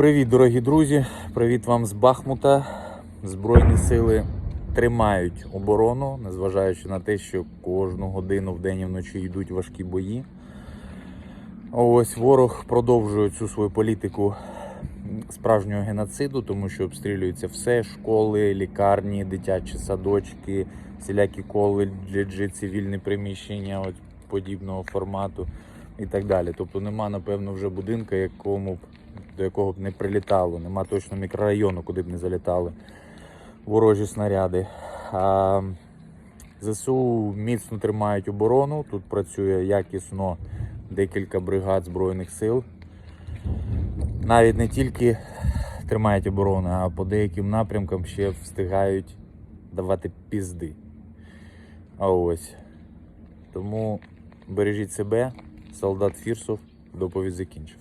Привіт, дорогі друзі! Привіт вам з Бахмута. Збройні сили тримають оборону, незважаючи на те, що кожну годину вдень і вночі йдуть важкі бої. Ось ворог продовжує цю свою політику справжнього геноциду, тому що обстрілюється все: школи, лікарні, дитячі садочки, всілякі коледжі, цивільні приміщення подібного формату і так далі. Тобто нема, напевно, вже будинка, якому б до якого б не прилітало, нема точно мікрорайону, куди б не залітали ворожі снаряди. А ЗСУ міцно тримають оборону. Тут працює якісно декілька бригад Збройних сил. Навіть не тільки тримають оборону, а по деяким напрямкам ще встигають давати пізди. А ось. Тому бережіть себе, солдат Фірсов, доповідь закінчив.